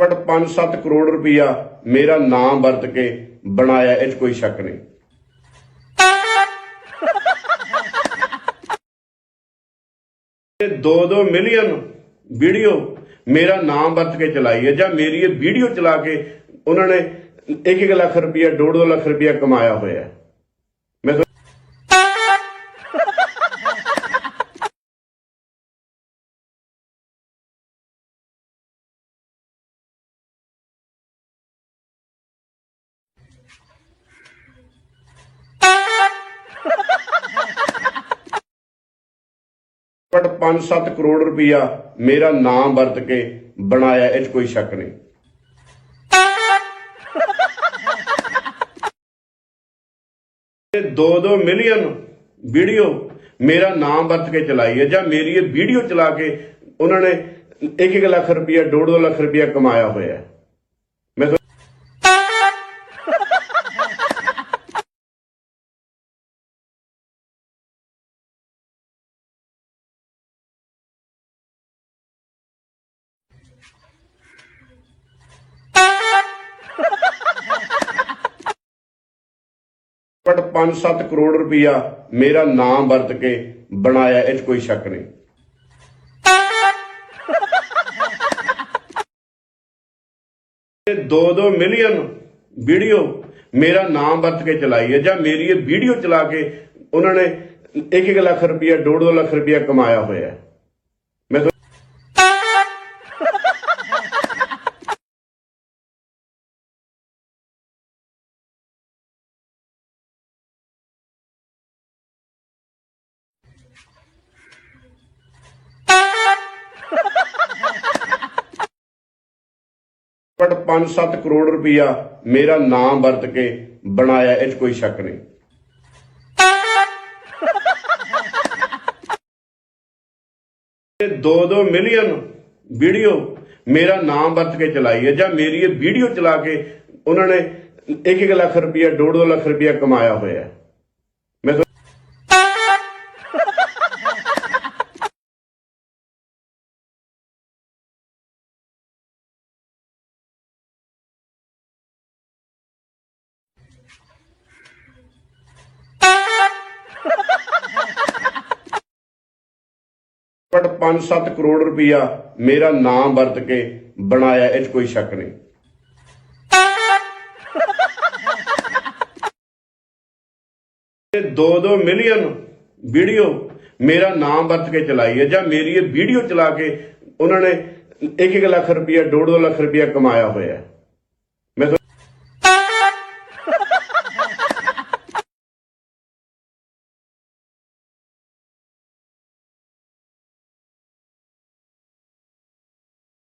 5-7 ਕਰੋੜ ਰੁਪਇਆ ਮੇਰਾ ਨਾਮ ਵਰਤ ਕੇ ਬਣਾਇਆ, ਇਹ 'ਚ ਕੋਈ ਸ਼ੱਕ ਨਹੀਂ। ਤੇ 2-2 ਮਿਲੀਅਨ ਵੀਡੀਓ ਮੇਰਾ ਨਾਮ ਵਰਤ ਕੇ ਚਲਾਈ ਹੈ, ਜਾਂ ਮੇਰੀ ਇਹ ਵੀਡੀਓ ਚਲਾ ਕੇ ਉਹਨਾਂ ਨੇ 1-1 ਲੱਖ ਰੁਪਇਆ 2-2 ਲੱਖ ਰੁਪਇਆ ਕਮਾਇਆ ਹੋਇਆ ਹੈ। 5-7 ਕਰੋੜ ਰੁਪਇਆ ਮੇਰਾ ਨਾਮ ਵਰਤ ਕੇ ਬਣਾਇਆ, ਇਹ 'ਚ ਕੋਈ ਸ਼ੱਕ ਨਹੀਂ। ਤੇ 2-2 ਮਿਲੀਅਨ ਵੀਡੀਓ ਮੇਰਾ ਨਾਮ ਵਰਤ ਕੇ ਚਲਾਈ ਹੈ, ਜਾਂ ਮੇਰੀ ਇਹ ਵੀਡੀਓ ਚਲਾ ਕੇ ਉਹਨਾਂ ਨੇ 1-1 ਲੱਖ ਰੁਪਇਆ 2-2 ਲੱਖ ਰੁਪਇਆ ਕਮਾਇਆ ਹੋਇਆ ਹੈ। ਘੱਟ 5-7 ਕਰੋੜ ਰੁਪਇਆ ਮੇਰਾ ਨਾਮ ਵਰਤ ਕੇ ਬਣਾਇਆ, ਇਹ 'ਚ ਕੋਈ ਸ਼ੱਕ ਨਹੀਂ। ਤੇ 2-2 ਮਿਲੀਅਨ ਵੀਡੀਓ ਮੇਰਾ ਨਾਮ ਵਰਤ ਕੇ ਚਲਾਈ ਹੈ, ਜਾਂ ਮੇਰੀ ਇਹ ਵੀਡੀਓ ਚਲਾ ਕੇ ਉਹਨਾਂ ਨੇ 1-1 ਲੱਖ ਰੁਪਇਆ 2-2 ਲੱਖ ਰੁਪਇਆ ਕਮਾਇਆ ਹੋਇਆ ਹੈ। ਘੱਟ 5-7 ਕਰੋੜ ਰੁਪਇਆ ਮੇਰਾ ਨਾਮ ਵਰਤ ਕੇ ਬਣਾਇਆ, ਇਹ ਕੋਈ ਸ਼ੱਕ ਨਹੀਂ। ਤੇ 2-2 ਮਿਲੀਅਨ ਵੀਡੀਓ ਮੇਰਾ ਨਾਮ ਵਰਤ ਕੇ ਚਲਾਈ ਹੈ, ਜਾਂ ਮੇਰੀ ਇਹ ਵੀਡੀਓ ਚਲਾ ਕੇ ਉਹਨਾਂ ਨੇ 1-1 ਲੱਖ ਰੁਪਇਆ 2-2 ਲੱਖ ਰੁਪਇਆ ਕਮਾਇਆ ਹੋਇਆ ਹੈ। 5-7 ਕਰੋੜ ਰੁਪਇਆ ਮੇਰਾ ਨਾਮ ਵਰਤ ਕੇ ਬਣਾਇਆ, ਇਹ 'ਚ ਕੋਈ ਸ਼ੱਕ ਨਹੀਂ। ਤੇ 2-2 ਮਿਲੀਅਨ ਵੀਡੀਓ ਮੇਰਾ ਨਾਮ ਵਰਤ ਕੇ ਚਲਾਈ ਹੈ, ਜਾਂ ਮੇਰੀ ਇਹ ਵੀਡੀਓ ਚਲਾ ਕੇ ਉਹਨਾਂ ਨੇ 1-1 ਲੱਖ ਰੁਪਇਆ 2-2 ਲੱਖ ਰੁਪਇਆ ਕਮਾਇਆ ਹੋਇਆ ਹੈ।